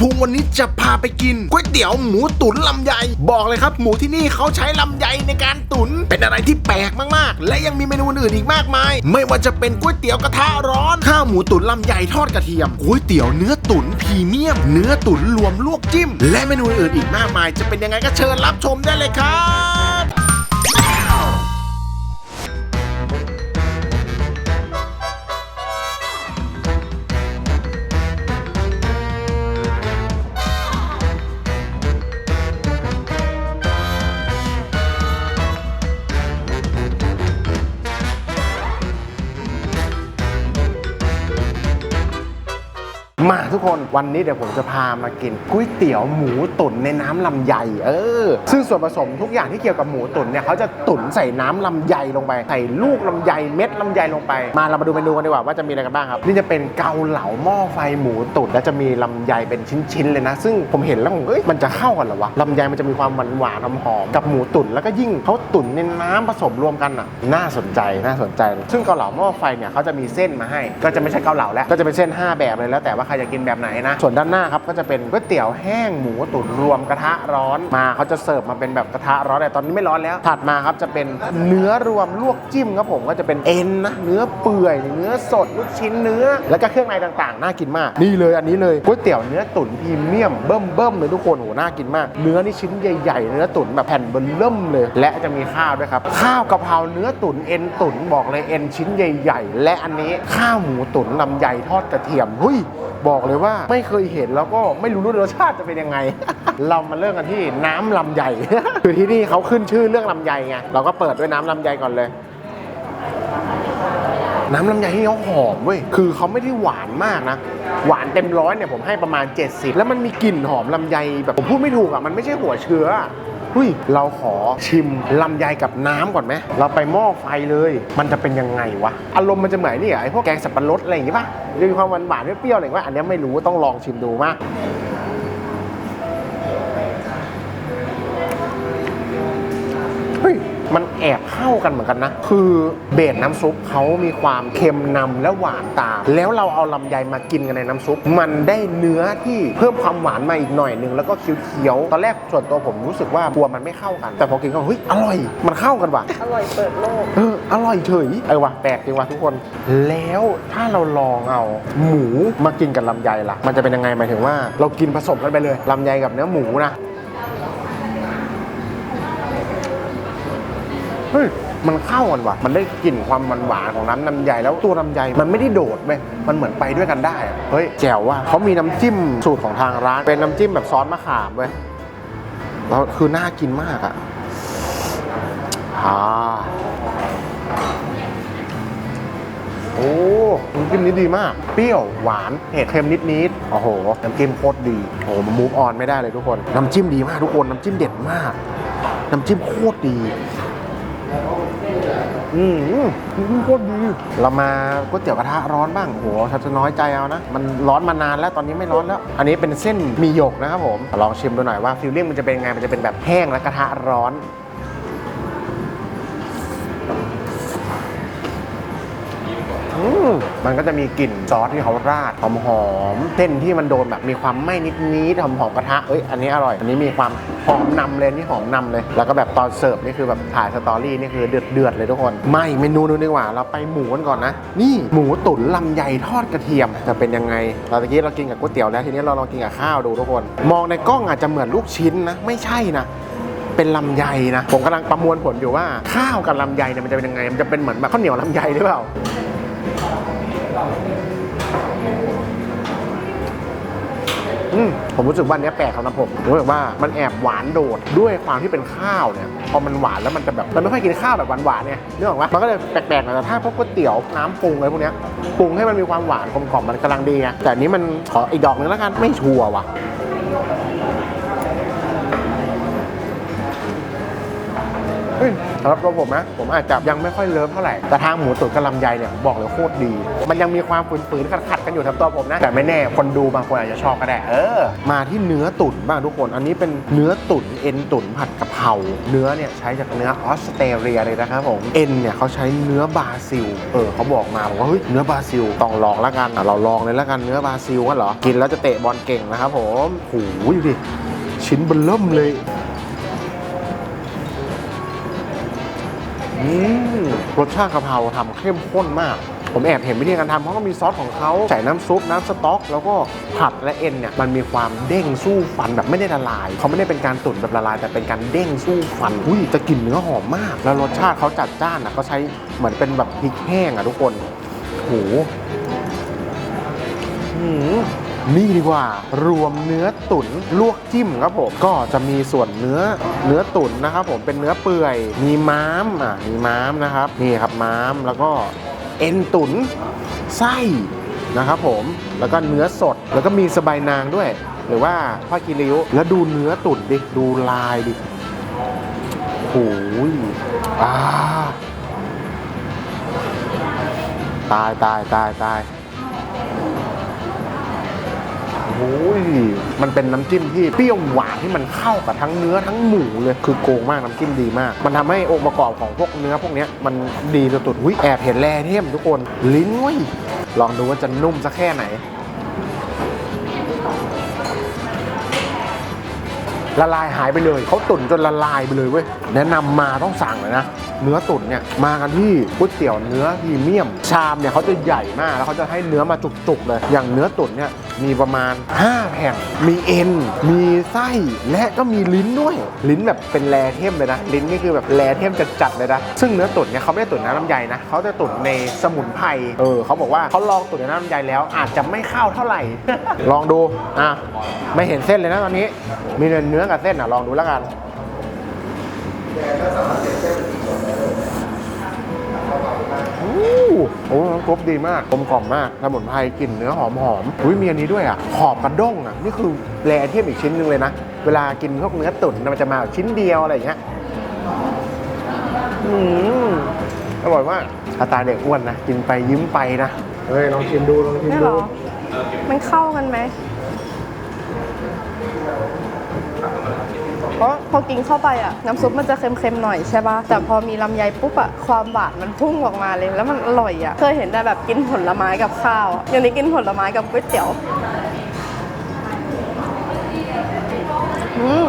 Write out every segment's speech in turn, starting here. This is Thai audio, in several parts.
พุงวันนี้จะพาไปกินก๋วยเตี๋ยวหมูตุ๋นลำไย บอกเลยครับ หมูที่นี่เขาใช้ลำไยในการตุ๋นเป็นอะไรที่แปลกมากๆ และยังมีเมนูอื่นอีกมากมาย ไม่ว่าจะเป็นก๋วยเตี๋ยวกระทะร้อน ข้าวหมูตุ๋นลำไยทอดกระเทียมก๋วยเตี๋ยวเนื้อตุ๋นพรีเมียม เนื้อตุ๋นรวมลวกจิ้ม และเมนูอื่นอีกมากมาย จะเป็นยังไงก็เชิญรับชมได้เลยครับ มาทุกคนวันนี้เดี๋ยวผมจะพามากินก๋วยเตี๋ยวหมูตุ๋นในน้ำลำไยเออ ซึ่งส่วนผสมทุกอย่างที่เกี่ยวกับหมูตุ๋นเนี่ยเขาจะตุ๋นใส่น้ำลำไยลงไปใส่ลูกลำไยเม็ดลำไยลงไป มาเรามาดูเมนูกันดีกว่าว่าจะมีอะไรกันบ้างครับนี่จะเป็นเกาเหลาหม้อไฟหมูตุ๋นแล้วจะมีลำไยเป็นชิ้นๆเลยนะ ซึ่งผมเห็นแล้วผมเอ้ยมันจะเข้ากันเหรอวะลำไยมันจะมีความหวานหวานหอมกับหมูตุ๋นแล้วก็ยิ่งเขาตุ๋นในน้ำผสมรวมกันอะน่าสนใจน่าสนใจ ซึ่งเกาเหลาหม้อไฟเนี่ยเขาจะมีเส้นมาให้ ก็จะไม่ใช่เกาเหลาแล้วก็จะเป็นเส้น 5 แบบเลยแล้วแต่ว่าใครจะกินแบบไหนนะ ส่วนด้านหน้าครับก็จะเป็นก๋วยเตี๋ยวแห้งหมูตุ๋นรวมกระทะร้อนมาเขาจะเสิร์ฟมาเป็นแบบกระทะร้อนแต่ตอนนี้ไม่ร้อนแล้ว ถัดมาครับจะเป็นเนื้อรวมลวกจิ้มครับผมก็จะเป็นเอ็นนะเนื้อเปื่อยเนื้อสดลูกชิ้นเนื้อ แล้วก็เครื่องในต่างๆ น่ากินมาก นี่เลยอันนี้เลยก๋วยเตี๋ยวเนื้อตุ๋นพรีเมียมเบิ่มเบิ่มเลยทุกคนโหน่ากินมาก เนื้อนี่ชิ้นใหญ่ๆ เนื้อตุ๋นแบบแผ่นเบิ่มเิ่มเลย และจะมีข้าวด้วยครับ ข้าวกะเพราเนื้อตุ๋นเอ็นตุ๋นบอกเลยเอ็นชิ้นใหญ่ ๆ และอันนี้ข้าวหมูตุ๋นลำไยทอดกระเทียมหุยบอกเลยว่าไม่เคยเห็นแล้วก็ไม่รู้รสชาติจะเป็นยังไง เรามาเริ่มกันที่น้ำลำไยคือที่นี่เขาขึ้นชื่อเรื่องลำไยไงเราก็เปิดด้วยน้ำลำไยก่อนเลย น้ำลำไยที่เขาหอมเว้ยคือเขาไม่ได้หวานมากนะหวานเต็มร้อยเนี่ยผมให้ประมาณ 70 แล้วมันมีกลิ่นหอมลำไยแบบผมพูดไม่ถูกอะมันไม่ใช่หัวเชื้อ หุ้ยเราขอชิมลำไยกับน้ำก่อนไหมเราไปหม้อไฟเลย มันจะเป็นยังไงวะอารมณ์มันจะเหมือนนี่เหรอไอ้พวกแกงสับปะรดอะไรอย่างงี้ป่ะจะมีความหวานหวานๆเปรี้ยวๆอะไรอย่างเงี้ยอันเนี้ยไม่รู้ต้องลองชิมดูมา แอบเข้ากันเหมือนกันนะ คือเบสน้ำซุปเขามีความเค็มนำและหวานตาม แล้วเราเอาลำไยมากินกันในน้ำซุป มันได้เนื้อที่เพิ่มความหวานมาอีกหน่อยหนึ่งแล้วก็เคี้ยวๆตอนแรกส่วนตัวผมรู้สึกว่ากลัวมันไม่เข้ากัน แต่พอกินก็เฮ้ยอร่อย มันเข้ากันว่ะอร่อยเปิดโลกเอออร่อยเฉยเออว่ะแปลกจริงว่ะทุกคน แล้วถ้าเราลองเอาหมูมากินกับลำไยล่ะ มันจะเป็นยังไงหมายถึงว่า เรากินผสมกันไปเลยลำไยกับเนื้อหมูนะ ฮ้ยมันเข้ากันว่ะ มันได้กลิ่นความมันหวานของน้ำน้ำใยแล้วตัวน้ำใยมันไม่ได้โดดเว้ยมันเหมือนไปด้วยกันได้อะเฮ้ยแจ๋วว่ะเขามีน้ำจิ้มสูตรของทางร้าน เป็นน้ำจิ้มแบบซอสมะขามเว้ยแล้วคือน่ากินมากอะอ่าโอ้น้ำจิ้มนี้ดีมาก เปรี้ยว หวาน เผ็ดเค็มนิดๆโอ้โห น้ำจิ้มโคตรดี โอ้โหมันมูฟออนไม่ได้เลยทุกคน น้ำจิ้มดีมากทุกคน น้ำจิ้มเด็ดมาก น้ำจิ้มโคตรดี อืมอืมอืมโคตรดี เรามาก๋วยเตี๋ยวกระทะร้อนบ้างโหฉันจะน้อยใจเอานะ มันร้อนมานานแล้วตอนนี้ไม่ร้อนแล้ว อันนี้เป็นเส้นมีหยกนะครับผม ลองชิมดูหน่อยว่าฟิลลิ่งมันจะเป็นไง มันจะเป็นแบบแห้งและกระทะร้อน อืมมันก็จะมีกลิ่นซอสที่เขาราดหอมหอมๆเส้นที่มันโดนแบบมีความไหม้นิดนิดหอมหอมกระทะเอ้ยอันนี้อร่อย อันนี้มีความหอมนำเลยนี่หอมนำเลย แล้วก็แบบตอนเสิร์ฟนี่คือแบบถ่ายสตอรี่นี่คือเดือดเดือดๆเลยทุกคนไม่เมนูนึงดีกว่า เราไปหมูกันก่อนนะ นี่หมูตุ๋นลำไยทอดกระเทียมจะเป็นยังไงเราตะกี้เรากินกับก๋วยเตี๋ยวแล้วทีนี้เราลองกินกับข้าวดูทุกคน มองในกล้องอาจจะเหมือนลูกชิ้นนะไม่ใช่นะเป็นลำไยนะ ผมกำลังประมวลผลอยู่ว่า ข้าวกับลำไยเนี่ยมันจะเป็นยังไง มันจะเป็นเหมือนแบบข้าวเหนียวลำไยหรือเปล่า อืมผมรู้สึกว่าเนี้ยแปลกสำหรับผมผมรู้สึกว่ามันแอบหวานโดดด้วยความที่เป็นข้าวเนี่ยพอมันหวานแล้วมันจะแบบเราไม่ค่อยกินข้าวแบบหวานๆเนี่ยนึกออกปะมันก็เลยแปลกๆหน่อยแต่ถ้าพวกก๋วยเตี๋ยวน้ำปรุงอะไรพวกเนี้ยปรุงให้มันมีความหวานกลมกล่อมมันกำลังดีไงแต่อันนี้มันขออีกดอกหนึงแล้วกันไม่ชัวร์ว่ะเฮ้ยำหรับตัวผมนะผมอาจจะยังไม่ค่อยเลิฟเท่าไหร่แต่ทางหมูตุ๋นกับลำไยเนี่ยผมบอกเลยโคตรดี มันยังมีความฝืนๆขัดๆกันอยู่ทำตัวผมนะแต่ไม่แน่คนดูบางคนอาจจะชอบก็ได้เออ มาที่เนื้อตุ๋นบ้างทุกคน อันนี้เป็นเนื้อตุ๋นเอ็นตุ๋นผัดกะเพราเนื้อเนี่ยใช้จากเนื้อออสเตรเลียเลยนะครับผมเอ็นเนี่ยเขาใช้เนื้อบราซิลเออเขาบอกมาบอกว่าเฮ้ยเนื้อบราซิลต้องลองแล้วกันอะเราลองเลยแล้วกันเนื้อบราซิลกันเหรอกินแล้วจะเตะบอลเก่งนะครับผมโอ้โหดูดิชิ้นเบลเริ่มเลย อืมรสชาติกะเพราทำเข้มข้นมาก ผมแอบเห็นวิธีการทำเขาก็มีซอสของเขาใส่น้ำซุปน้ำสต๊อก แล้วก็ผัดและเอ็นเนี่ยมันมีความเด้งสู้ฟันแบบไม่ได้ละลายเขาไม่ได้เป็นการตุ๋นแบบละลาย แต่เป็นการเด้งสู้ฟันอุ้ยจะกลิ่นเนื้อหอมมาก แล้วรสชาติเขาจัดจ้านอะเขาใช้เหมือนเป็นแบบพริกแห้งอะทุกคนโห นี่ดีกว่ารวมเนื้อตุ๋นลวกจิ้มครับผมก็จะมีส่วนเนื้อเนื้อตุ๋นนะครับผมเป็นเนื้อเปื่อย มีม้ามอะมีม้ามนะครับนี่ครับม้ามแล้วก็เอ็นตุ๋นไส้นะครับผมแล้วก็เนื้อสดแล้วก็มีสะใบายนางด้วย หรือว่าผ้ากีริ้วแล้วดูเนื้อตุ๋นดิดูลายดิโอ้ยอ่าตายตายตายตาย โอ้ยมันเป็นน้ำจิ้มที่เปรี้ยวหวานที่มันเข้ากับทั้งเนื้อทั้งหมูเลยคือโกงมากน้ำจิ้มดีมาก มันทำให้องค์ประกอบของพวกเนื้อพวกนี้มันดีสุดๆหุ้ยแอบเห็นแร่เทมทุกคนลิ้นเว้ยลองดูว่าจะนุ่มสักแค่ไหนละลายหายไปเลยเขาตุ๋นจนละลายไปเลยเว้ยแนะนำมาต้องสั่งเลยนะเนื้อตุ๋นเนี่ยมากันที่ก๋วยเตี๋ยวเนื้อพรีเมียม ชามเนี่ยเขาจะใหญ่มากแล้วเขาจะให้เนื้อมาจุกๆเลยอย่างเนื้อตุ๋นเนี่ย มีประมาณ 5 แผ่นมีเอ็น มีไส้ และก็มีลิ้นด้วย ลิ้นแบบเป็นแรเทมเลยนะ ลิ้นนี่คือแบบแรเทมจัดๆเลยนะ ซึ่งเนื้อตุ๋นเนี่ยเขาไม่ได้ตุ๋นน้ำลำไยนะเขาจะตุ๋นในสมุนไพร เออเขาบอกว่าเขาลองตุ๋นในน้ำลำไยแล้ว อาจจะไม่เข้าเท่าไหร่ ลองดู อะ ไม่เห็นเส้นเลยนะตอนนี้ มีแต่เนื้อกับเส้นอะ ลองดูแล้วกันอู้ โอ้น้ำซุปดีมากกลมกล่อมมากสมุนไพรกลิ่นเนื้อหอมหอมอุ้ยมีอันนี้ด้วยอะขอบกระด้งอะนี่คือแรเทียมอีกชิ้นหนึ่งเลยนะ เวลากินพวกเนื้อตุ๋นน่ะมันจะมาแบบชิ้นเดียวอะไรอย่างเงี้ยอืมอร่อยมากอาตาเด็กอ้วนนะ กินไปยิ้มไปนะเฮ้ยลองชิมดูลองชิมไม่หรดูอ มันเข้ากันไหม เพราะพอกินเข้าไปอะน้ำซุปมันจะเค็มๆหน่อยใช่ป่ะแต่พอมีลำไยปุ๊บอะความหวานมันพุ่งออกมาเลยแล้วมันอร่อยอะเคยเห็นแต่แบบกินผลไม้กับข้าวอะอย่างนี้กินผลไม้กับก๋วยเตี๋ยว อืม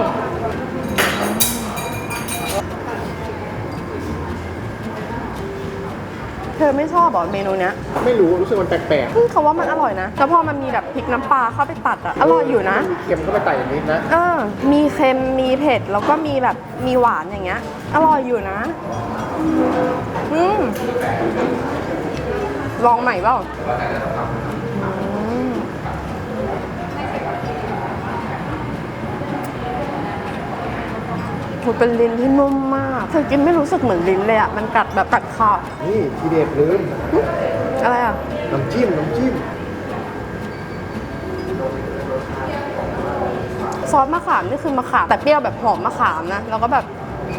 เธอไม่ชอบเหรอเมนูเนี้ยไม่รู้รู้สึกมันแปลกอืมเขาว่ามันอร่อยนะแล้วพอมันมีแบบพริกน้ำปลาเข้าไปตัดอะอร่อยอยู่นะ มีเค็มเข้าไปไต่อย่างนิดนะเออ มีเค็ม มีเผ็ด แล้วก็มีแบบ มีหวานอย่างเงี้ย อร่อยอยู่นะ อืม ลองใหม่เปล่า มันเป็นลิ้นที่นุ่มมากเธอกินไม่รู้สึกเหมือนลิ้นเลยอะมันกัดแบบกัดคอนี่ทีเด็ดลืมอะไรอะน้ำจิ้มน้ำจิ้มซอสมะขามนี่คือมะขามแต่เปรี้ยวแบบหอมมะขามนะแล้วก็แบบ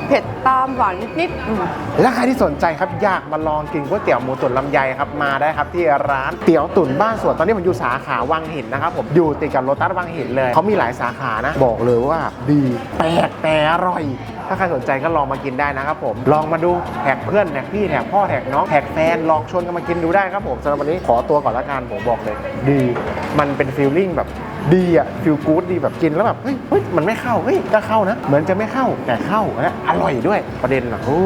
เผ็ดตามหวานนิดๆและใครที่สนใจครับอยากมาลองกินก๋วยเตี๋ยวหมูตุ๋นลำไยครับมาได้ครับที่ร้านเตี๋ยวตุ๋นบ้านสวนตอนนี้ผมอยู่สาขาวังหินนะครับผมอยู่ติดกับโรตัสวังหินเลยเขามีหลายสาขานะ บอกเลยว่าดีแปลกแต่อร่อย ถ้าใครสนใจก็ลองมากินได้นะครับผม ลองมาดูแท็กเพื่อนแท็กพี่แท็กพ่อแท็กน้องแท็กแฟนลองชวนกันมากินดูได้ครับผมสำหรับวันนี้ขอตัวก่อนละกันผมบอกเลย ดี มันเป็นฟีลลิ่งแบบดีอะฟีลกู๊ดดีแบบกินแล้วแบบเฮ้ยเฮ้ยมันไม่เข้าเฮ้ยก็เข้านะ เหมือนจะไม่เข้าแต่เข้าและอร่อยด้วยประเด็นอะโอ้